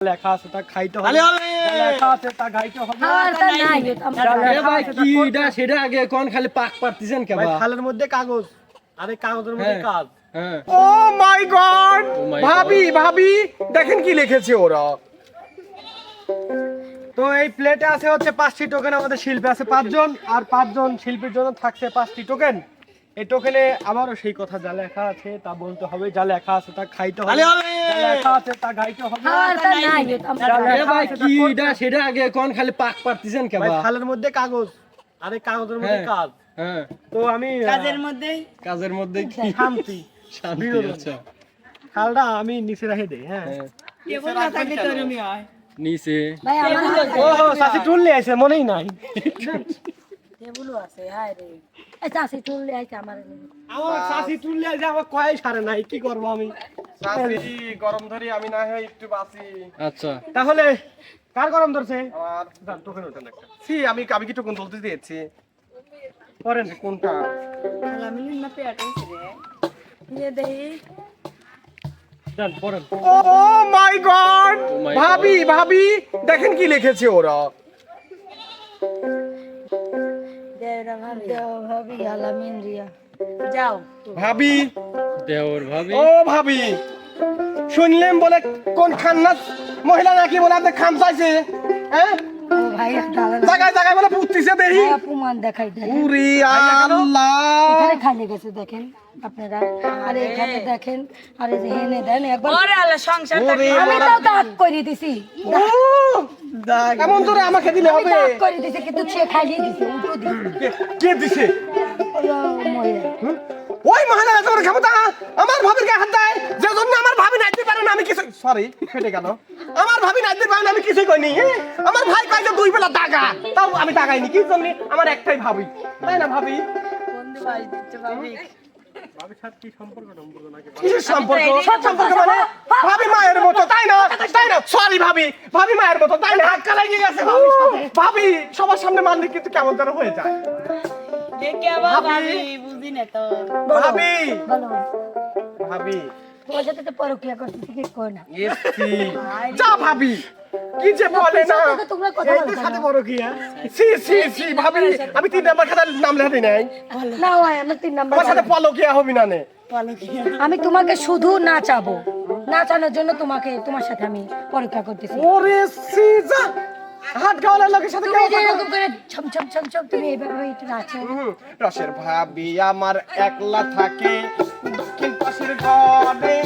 লেখা আছে তা খাইতে হবে। তাহলে হবে। যা লেখা আছে তা খাইতে হবে। তো নাই। আমার যা এ লেখা ভাই আছে তা কি করতে এটা সেটা আগে কোন খালি পাক পারতেছেন কে ভাই বা মধ্যে কাগজ। আরে কাগজের মধ্যে। কাজ। Oh my god! ভাবি ভাবি দেখেন কি লিখেছে ওরা। তো এই প্লেটে আছে হচ্ছে পাঁচটি টোকেন আমাদের শিল্পী আছে পাঁচজন আর পাঁচজন শিল্পীর জন্য থাকছে পাঁচটি টোকেন এই টোকেনে আবারও সেই কথা যা লেখা আছে তা বলতে হবে যা লেখা আছে তা খাইতে হবে। যা লেখা আছে তা গাইতে হবে। আমার তো নাই আমার যা এ লেখা ভাই কি এটা সেটা আগে কোন খালি পাক পারতেছেন কে ভাই বা? মধ্যে কাগজ। আরে কাগজের মধ্যে হ্যাঁ। কাজ। হ্যাঁ। তো আমি কাজের মধ্যে কাজের মধ্যে শান্তি। শান্তি আচ্ছা। খালটা আমি নিচে রেখে দিই হ্যাঁ। হ্যাঁ। না হয়? নিচে। ভাই আমার ও টুল নিয়ে মনেই নাই। টেবুলও আছে হায় রে। এই চাষি চুল আইছে আমার আমার চাষি টুল নিয়ে আমার কয় সারে নাই কি করব আমি? শাশুড়ি গরম ধরি আমি না হয় একটু বাঁচি। আচ্ছা। তাহলে কার গরম ধরছে? আমার যান, টোকেন ওঠেন একটা। সি আমি আমি কি টুকুন তুলতে দিয়েছি? করেন কোনটা? আমি না পেট রে। নিয়ে দেই ও মাই গড। ভাবি ভাবি দেখেন কি লিখেছে ওরা। ভাবি। আলামিন রিয়া। যাও। ভাবি। দেওর ভাবি। ও ভাবি শুনলেন বলে কোন খান্নাস মহিলা নাকি বলে আপনি খাম চাইছে হ্যাঁ? জায়গায় জায়গায় বলে পুত্তিছে দেখি। অপমান দেখাই উরি আল্লাহ। এখানে খালি গেছে দেখেন আপনারা। আর এখানে দেখেন আর এই যে হেনে দেন একবার ওরে আল্লাহ সংসার আমি তো দাগ করে দিছি। এমন করে আমাকে দিলে হবে? দাগ করে দিছি কিন্তু সে খাইয়ে দিছে কে- দিছে? মহিলা? ওই এত বড় ক্ষমতা? আমার ভাবির গায়ে হাত দেয়? যে জন্য আমার ভাবি নাইতে পারে না আমি কিছু সরি ফেটে গেল। আমার ভাবি নাইতে পারে না আমি কিছুই কইনি? আমার ভাই কয় যে দুই বেলা দাগা তাও আমি দাগাইনি কি জন্য? আমার একটাই ভাবি। তাই না ভাবি? বন্ধু মানে? ভাবি মায়ের মতো তাই না? তাই না? সরি ভাবি। ভাবি মায়ের মতো তাই না? গেছে ভাবি সবার সামনে মানলে কিন্তু কেমন যেন হয়ে যায়। ভাবি। বুঝি না তো। ভাবি। তোমার সাথে তো পরকিয়া করতেছি কি কই না। যা ভাবি। কি যে বলে না। সাথে তোমরা কথা এই তো সাথে বড় কি সি সি সি ভাবি। আমি তিন নাম্বার খাতার নাম লেখাতে নাই। না আমরা তিন নাম্বার আমার সাথে পলকিয়া হবি না নে। আমি তোমাকে শুধু নাচাবো নাচানোর জন্য তোমাকে তোমার সাথে আমি পরীক্ষা করতেছি। ওরে সি যা। হাত গাওয়ালার লোকের সাথে কথা এরকম করে ছম ছম ছম ছম তুমি এইভাবে একটু নাচো। রসের ভাবি আমার একলা থাকে দক্ষিণ পাশের ঘরে।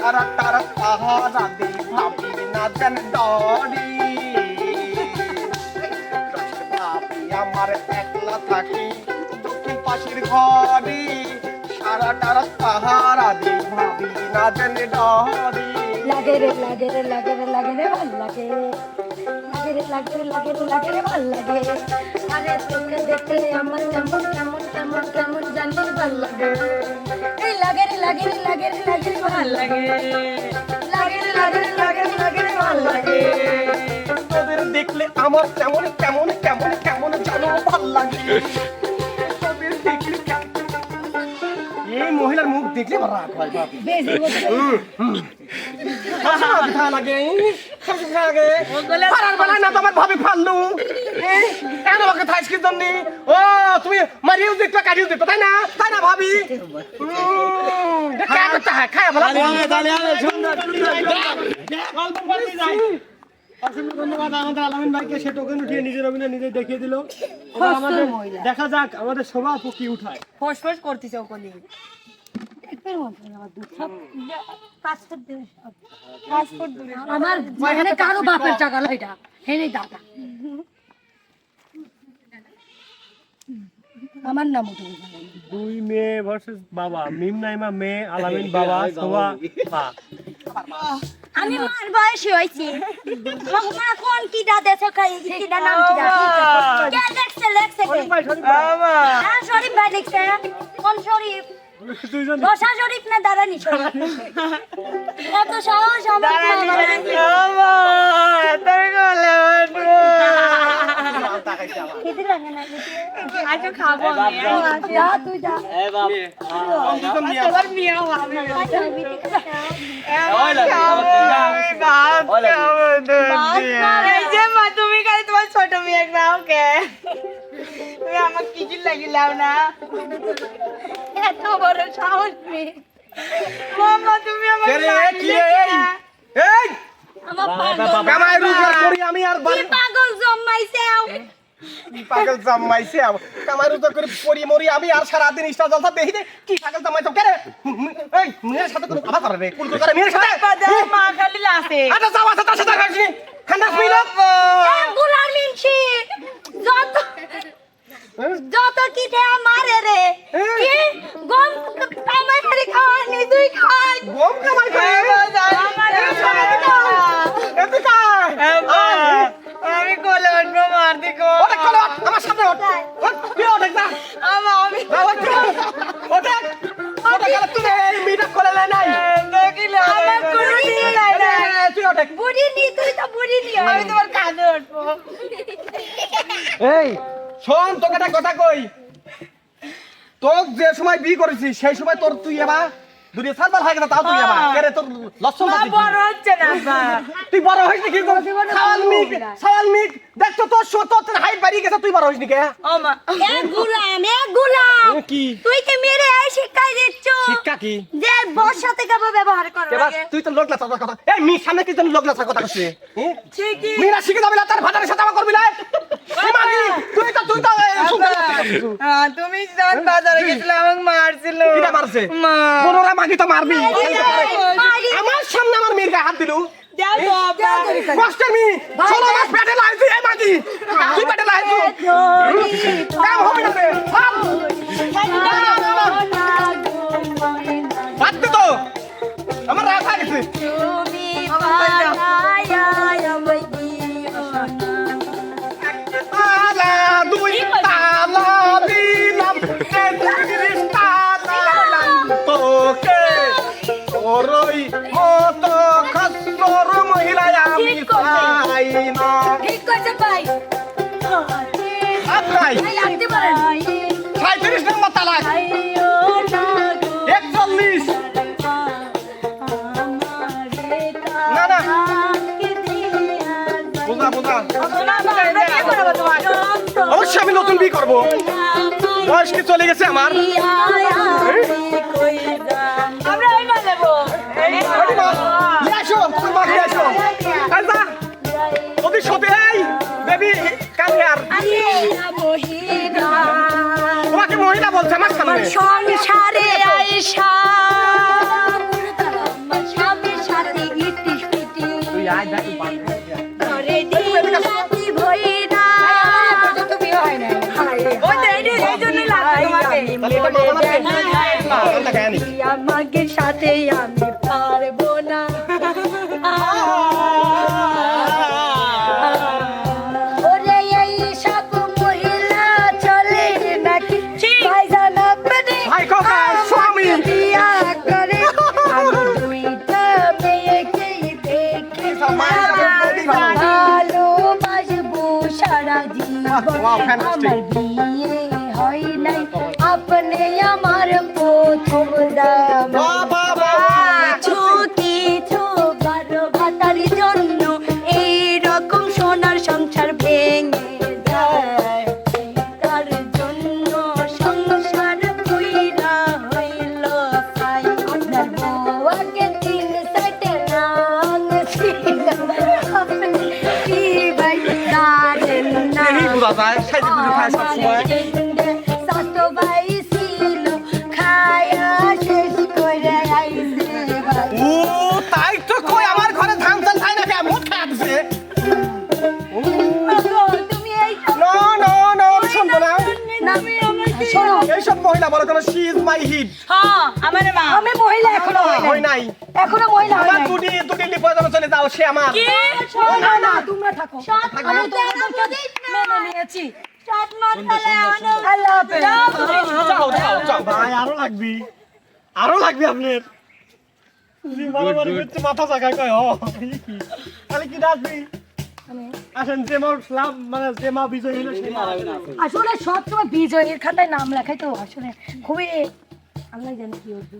তারা তারা পাহারা দে ভাবি না জান ডরি ভাবি আমার একলা থাকে দক্ষিণ পাশের ঘরে। সারা তারা পাহারা দে ভাবি না জান ডরি লাগে রে লাগে রে লাগে রে লাগে রে ভালো লাগে লাগে রে লাগে রে লাগে রে লাগে রে ভালো লাগে আরে তোকে দেখলে আমার কেমন কেমন কেমন কেমন জানি ভালো লাগে এই লাগে রে লাগে রে লাগে রে লাগে রে ভালো লাগে লাগে রে লাগে রে লাগে রে লাগে রে ভালো লাগে তোদের দেখলে আমার কেমন কেমন কেমন কেমন যেন ভালো লাগে। তোদের দেখলে কেমন- এই মহিলার মুখ দেখলে আমার রাগ হয় বাবা বেশি বলতে কথা লাগে কথা পারার বেলায় না তো ভাবি ফাললু? কেন আমাকে থাইস কি জন্য? ও তুমি মারিও দেখতে কাটিও দেখতে তাই না? তাই না ভাবি? কেন করতে হয় খায় ভালো তাহলে হবে সুন্দর গল্প করতে যাই অসংখ্য ধন্যবাদ আমাদের আলামিন ভাইকে। সে টোকেন উঠিয়ে নিজের অভিনয় নিজে দেখিয়ে দিল। এবার আমাদের দেখা যাক আমাদের শোভা আপু কি উঠায়। ফোস ফোস করতেছে ওখানে। মত আমার দে মানে কারও বাপের টাকা লইটা হেনে দাদা। আমার নাম দুই মেয়ে ভার্সেস বাবা। মিম নাইমা মেয়ে আলামিন বাবা শোভা মা। আমি মার বয়সী হয়েছি। মা কোন কিডা দেশে খাই কিডা নাম কিডা কে লেখছে লেখছে কে? হ্যাঁ শরীফ ভাই লিখছে কোন শরীফ? বসা শরীফ না দাঁড়ানি এত সাহস আমার তুমি খালি তোমার ছোট মেয়ে নাও কে? তুমি আমার কিছু লাগিলাও না। এত বড় সাহস মেয়ে মামা তুমি আমার কি এই? এই! আমার পাগল। করি আমি আর পাগল জন্মাইছে পাগল জামাইছে। কামাই রোজগার করে পরি মরি আমি আর সারাদিন ইনস্টা জলসা দেখি যে কি পাগল জামাইছো কে রে? এই মেয়ের সাথে কোনো কথা করে রে কুল করে মেয়ের সাথে? মা খালি লাসে আচ্ছা যাও আচ্ছা তার সাথে খাসনি খান্দাস মিলো গুলার মিনছি। যত যত কি দেয়া মারে রে কি? গম কামাই করে খাওয়ানি তুই খাই। গম কামাই করে। আমি কোলে উঠবো মার দিকো ওটা কলো আমার ওঠ, তুই ওঠ একটা আমা আমি ওটা ওটা গেল তুমি এই মিটা করে লাই নাই। দেখিলে আমার কোনো দিন নাই। না তুই ওঠ বুড়ি নি তুই তো বুড়ি নি আমি তোমার কাঁধে উঠবো এই শোন তোকে একটা কথা কই। তোর যে সময় বিয়ে করেছিস সেই সময় তোর তুই এবার দুনিয়া সাতবার হয়ে গেছে তাও তুই এবার। কে রে তোর লক্ষণ মা বড় হচ্ছে না তুই বড় হইস কি করে সাওয়াল মিক সাওয়াল মিক দেখ তো তোর শো তোর হাইট বাড়িয়ে গেছে তুই বড় হইস নি কে ও মা। এ গুলাম এ গুলাম। কি? তুই কি মেরে এই শিক্ষাই দিচ্ছ? শিক্ষা কি? যে বর সাথে কেবল ব্যবহার করা কেবা তুই তো লোক লাচার কথা। এই মি সামনে কি তোর লোক লাচার কথা কইছিস ঠিকই। মিরা শিখে যাবি না তার ভাতারের সাথে আমার করবি না তুই তো তুই হ্যাঁ, তুমি যখন বাজারে গেছিলে আমাকে মারছিল। কিটা মারছে? মা। মাগি তো মারবি আমার সামনে আমার মেয়ের গায়ে হাত দিলু। দেখো কষ্টের মাস পেটে লাইছি এই মাগি। তুই পেটে লাইছি কাম হবে না রে। তালাক। একচল্লিশ। না, না। বোঝা বোঝা। অবশ্যই আমি নতুন বিয়ে করব। বয়স কি চলে গেছে আমার? আমরা এই বাজাবো আমার সংসারে আয়সা আমাকে সাথে সারা জীবন Wow, fantastic. আমার বোঝা যায় সাইজে বুঝে খায় সব সময় সাতো হিট। হ্যাঁ আমার মা। আমি মহিলা এখনও হয় নাই। এখনও মহিলা নাই। দুটি দুটি লিপে চলে যাও সে আমার। না না তোমরা থাকো। আমি তো মেনে নিয়েছি। আল্লাহ হাফেজ। যাও যাও যাও ভাই আরও লাগবি। আরও লাগবে আপনার। মাথা চাকায় কয় হ তাহলে কি ডাকবি আমি? আসেন যে মা লাভ মানে যে মা বিজয় হলো সেই মা। আসলে সবসময় বিজয়ের খাতায় নাম লেখাই তো আসলে খুবই আল্লাহ জানে কি হবে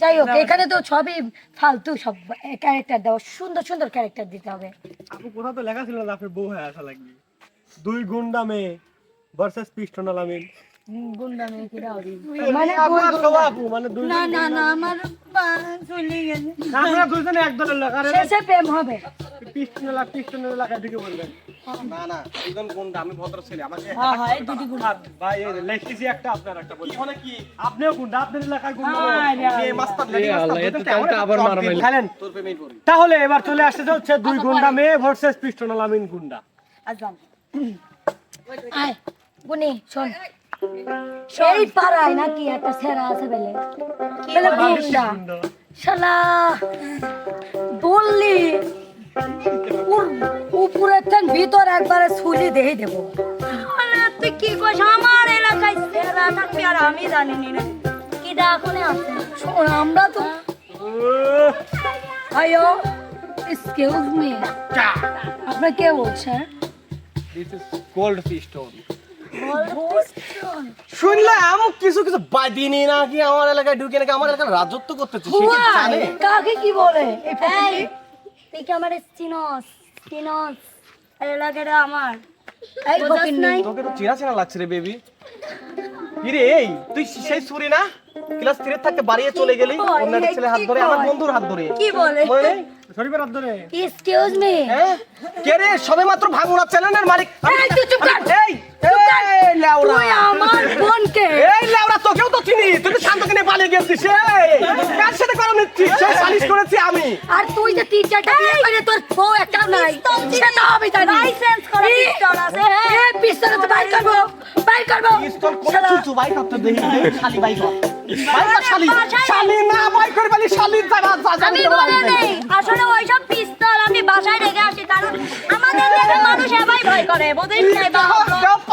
যাই হোক এখানে তো সবই ফালতু সব ক্যারেক্টার দেওয়া সুন্দর সুন্দর ক্যারেক্টার দিতে হবে। আপু কোথাও তো লেখা ছিল না আপনার বউ হয়ে আসা লাগবে। দুই গুন্ডা মেয়ে ভার্সেস পিস্টন আলামিন গুন্ডা মেয়ে কিরা হবে? মানে মানে আপু মানে দুই না না না আমার চলে গেছে। আপনারা দুইজনে এক দলের লোক আর শেষে প্রেম হবে। পিস্টন এলাকা পিস্টনের এলাকায় ঢুকে বলবেন। না না দুজন কোনটা আমি ভদ্র ছেলে আমাকে হ্যাঁ হ্যাঁ দুটি গুন্ডা ভাই এই লেখতেছি একটা আপনার একটা বলি। মানে কি আপনিও গুন্ডা আপনার এলাকায় গুন্ডা মেয়ে মাস্টার লেডি তাহলে আবার মারামারি। খালেন। তোর প্রেমেই পড়ি। তাহলে এবার চলে আসতে হচ্ছে দুই গুন্ডা মেয়ে ভার্সেস পিস্টন আলামিন গুন্ডা। আজান আয় বুনি শোন। এই পাড়ায় নাকি একটা সেরা আছে বেলে। বেলে গুন্ডা। শালা বললি থেন ভিতর একবারে ছুলি দেই দেবো। আরে তুই কি কইস? আমার এলাকায় সেরা থাকবি আর আমি জানি না কি ডাকনে আছে? শোন আমরা তো আয়ো এক্সকিউজ মি আপনি কে বলছেন দিস ইজ গোল্ড পিস্টন শুনলাম কিছু কিছু বাদিনি নাকি আমার এলাকায় ঢুকে নাকি আমার এলাকায় রাজত্ব করতেছে সে কি জানে? কাকে কি বলে? তুই কি আমার চিনস চিনস এলাকাটা আমার। এই নাই? তোকে তো চেনা চেনা লাগছে রে বেবি ইরে এই তুই সেই সুরি না? ক্লাস থ্রি থাকতে বাড়িয়ে চলে গেলি? অন্য ছেলে হাত ধরে আমার বন্ধুর হাত ধরে। কি বলে? শরীফের হাত ধরে। এক্সকিউজ মি হ্যাঁ? কে রে? সবে মাত্র ভাঙুনা চ্যানেলের মালিক। এই, তুই চুপ কর। এই তুই আমার বোনকে। এই লেওড়া তোকেও তো চিনি। তুই তো শান্তকে নিয়ে পালিয়ে গেছিস এই। কার সাথে করা নিচ্ছিস সে সালিশ করেছি আমি। আর তুই যে তিন চারটা বিয়ে করে তোর বউ একটা নাই সেটা আমি জানি। লাইসেন্স করা পিস্তল আছে। হ্যাঁ পিস্তল তো বাইর করব বাইর করব। পিস্তল কোন চুচু বাই করতে দেই দেই, শালি বাই কর। বাই কর শালি। বাসায়- শালি। না বাই করে বলি শালি যাবা যা যা আমি বলে নেই। আসলে ওইসব পিস্তল আমি বাসায় রেখে আসি কারণ আমাদের মানুষ এবাই ভয় করে বুঝিস?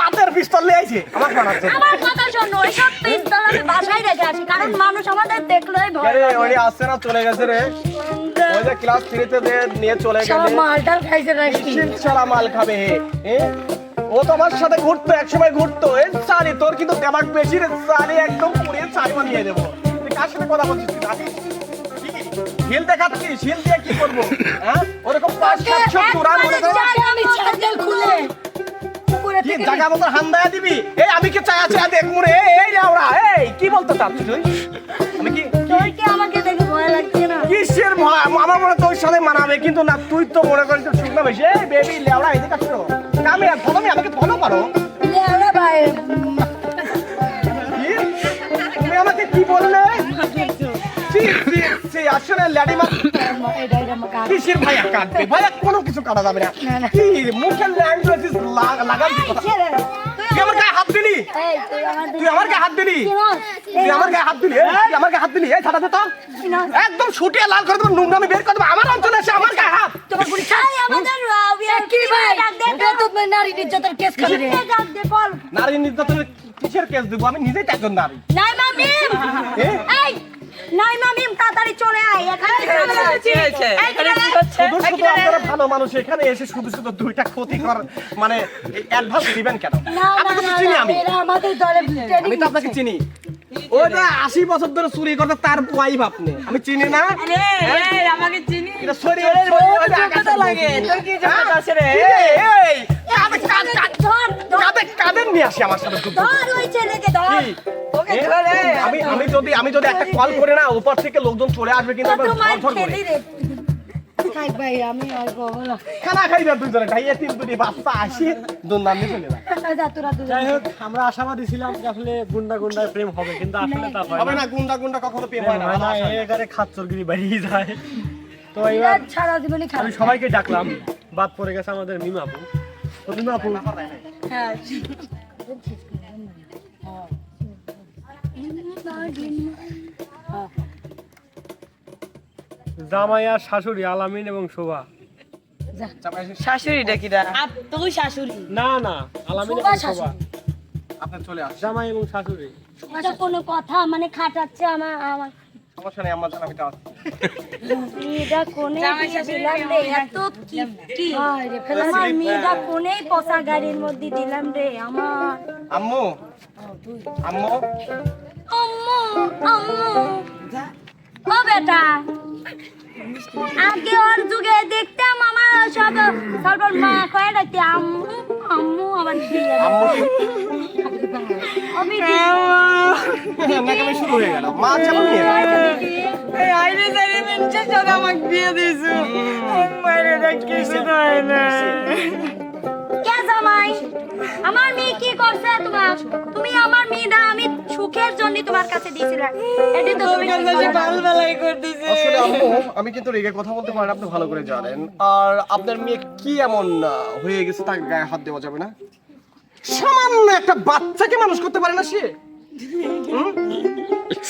পাতের পিস্তল নিয়ে আইছে। আমার বানাচ্ছে আমার কথা শোনো ওইসব পিস্তল আমি বাসায় রেখে আসি কারণ মানুষ আমাদের দেখলেই ভয় আরে করে। ওই আসছে না চলে গেছে রে। ওই যে ক্লাস থ্রিতে যে নিয়ে চলে শালা গেলে। মালটাল খাইছে নাকি? সারা মাল খাবে হে ও তো আমার সাথে ঘুরতো একসময় ঘুরতো। এ সারি তোর কিন্তু দেমাগ বেশি রে সারি একদম পুড়িয়ে চাই বানিয়ে দেবো। তুই কার সাথে কথা বলছিস? তুই হিল দেখাচ্ছিস হিল দিয়ে কি করব? হ্যাঁ? ওরকম পাঁচ সাতশো চূড়া মনে করো। আগে আমি স্যান্ডেল খুলে। উপরে কি জায়গা মতো হান্দায়া দিবি? এই আমি কি চায়া চায়া দেখব রে এই রাওড়া এই কি বলতে চাচ্ছিস তুই? আমি কি তোর কি আমাকে দেখে ভয় লাগছে না? কিসের ভয়? আমার মনে তোর সাথে মানাবে কিন্তু না তুই তো মনে করিস শুকনা বেশি। এই বেবি লেওড়া এদিকে আসো। আর ফলো আমাকে ফলো করো লেওড়া ভাই। তুমি আমাকে কি বললে? আসলে ল্যাডি কিসের ভাইয়া কাটবে ভাইয়া কোনো কিছু কাটা যাবে না। কি মুখের ল্যাঙ্গুয়েজ তুই আমার গায়ে হাত দিলি? তুই আমার গায়ে হাত দিলি? তুই আমার গায়ে হাত দিলি? তুই আমার গায়ে হাত দিলি? এই তো। একদম ছুটিয়ে লাল করে দেবো নোংরামি বের করে দেবো। আমার অঞ্চলে এসে আমার গায়ে হাত। তোমার বুড়ি খাই এই আমাদের রাও এ কি ভাই? এটা তো নারী নির্যাতন কেস খাবে নারী নির্যাতনের কিসের কেস দেবো? আমি নিজেই তো একজন নারী। নাই মামিম এই নাই মামিম তাড়াতাড়ি চলে আয় এখানে ঝামেলা হচ্ছে এই কি রে? শুধু শুধু আপনারা ভালো মানুষ এখানে এসে শুধু শুধু দুইটা ক্ষতিকর মানে অ্যাডভান্স দিবেন কেন? আপনাকে তো চিনি আমি। এরা আমাদের দলে আমি তো আপনাকে চিনি। ওই যে আশি বছর ধরে চুরি করতে তার ওয়াইফ আপনি। আমি চিনি না। আমাকে চিনি। লাগে। তোর কি আছে রে? কাঁধে কাঁধে ধর ধর। কাঁধে কাঁধে নিয়ে আসি আমার সাথে ধর ওই ছেলেকে ধর। কি? এ, আমি আমি যদি আমি যদি একটা কল করে না উপর থেকে লোকজন চলে আসবে কিন্তু খানা খাইবে দুজনে খাইয়ে তিন দুটি বাচ্চা আসি নিয়ে চলে যাই হোক আমরা আশাবাদী ছিলাম যে আসলে গুন্ডা গুন্ডার প্রেম হবে কিন্তু আসলে তা হয় হবে না গুন্ডা গুন্ডা কখনো প্রেম হয় না হয় না ভালো আসে এবারে খাচ্চরগিরি বাড়িয়ে যায়। তো এবার সারা জীবনই আমি সবাইকে ডাকলাম বাদ পড়ে গেছে আমাদের মিমাপু। তো মিমাপু জামাই আর শাশুড়ি আলামিন এবং শোভা। শাশুড়িটা কিরা তুই শাশুড়ি? না না আলামিন এবং শোভা। শাশুড়ি। আপনার চলে আসে জামাই এবং শাশুড়ি। এটা কোনো কথা মানে খাটাচ্ছে আমার আমার। সমস্যা নেই আমার আমি টাচ মেয়েটা কোনে দিলাম রে এত কিপটি। আমার মেয়েটা কোনে পচা গাড়ির মধ্যে দিলাম রে আমার। আম্মু। আম্মু। আম্মু আম্মু। ও বেটা আগে ওর যুগে দেখতাম আমার সব সর্বর মা কয়ে রাখতে আম্মু আম্মু আবার শুরু হয়ে গেল মা চালান নিয়ে এই আইরে মেনছে আমাকে দিয়ে কিছু হয় না কে জামাই? আমার মেয়ে তুমি আমার মেয়েটা আমি সুখের জন্য তোমার কাছে দিয়েছিলাম এটি তো তুমি ঠিক করো। করতেছে। আসলে আম্মু আমি কিন্তু রেগে কথা বলতে পারেন আপনি ভালো করে জানেন। আর আপনার মেয়ে কি এমন হয়ে গেছে তার গায়ে হাত দেওয়া যাবে না? সামান্য একটা বাচ্চাকে মানুষ করতে পারে না সে?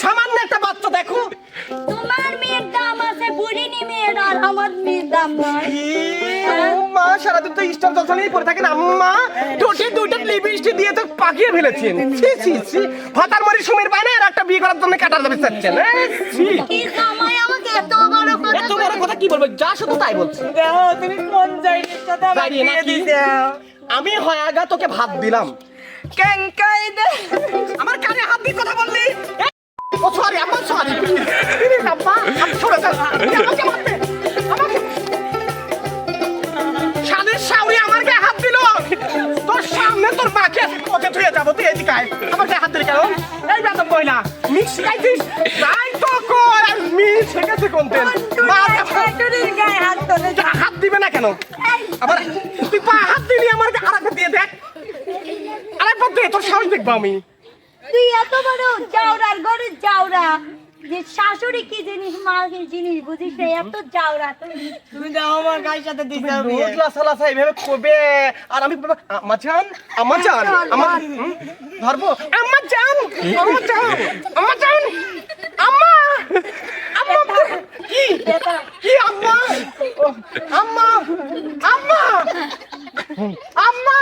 সামান্য একটা বাচ্চা দেখো। তোমার মেয়ের দাম আছে বুড়িনি মেয়ের আর আমার মেয়ের দাম নাই মা সারাদিন তো স্টার জলসা নিয়ে থাকেন আম্মা। টোটে দুইটা লিপস্টিক দিয়ে তো পাকিয়ে ফেলেছেন। ছি ছি ছি। ফাতার মারি সময়ের পায় না আর একটা বিয়ে করার জন্য কাটার দাবি চাচ্ছেন। কি জামাই আমাকে এত বড় কথা এত বড় কথা কি বলব? যা শুধু তাই বলছি। দেখো তুমি কোন জায়গার সাথে আমাকে দাঁড়িয়ে দিছো আমি হয় আগা তোকে ভাত দিলাম। কেঙ্কাই দে আমার কানে হাত দিয়ে কথা বললি? ও সরি আমার সরি। প্লিজ আব্বা আমি সরে যান আমাকে মারতে আমাকে শালের শাউরি আমার গায়ে হাত দিল। তোর সামনে তোর মাকে পথে ধুয়ে যাব তুই এদিকে আয়। আমার গায়ে হাত দিলি কেন? এই বেতন কইলা মিক্স খাইছিস? তাই তো কর আর মিক্স গায়ে হাত তোলে হাত দিবে না কেন? আবার তুই পা হাত দিলি আমার আরেকটা দিয়ে দেখ। আরেকবার দে তোর সাহস দেখব আমি। তুই এত বড় জাউরার ঘরে জাউরা যে শাশুড়ি কি জিনিস মা কি জিনিস বুঝিস না, এত জাউরা তুই। তুমি দাও আমার গায়ের সাথে দিছো রোজ লাসা লাসা এইভাবে করবে? আর আমি আমার জান আমার জান আমার ধরবো? আমার জান আমার জান আমার জান আম্মা আম্মা কি? কি আম্মা আম্মা আম্মা আম্মা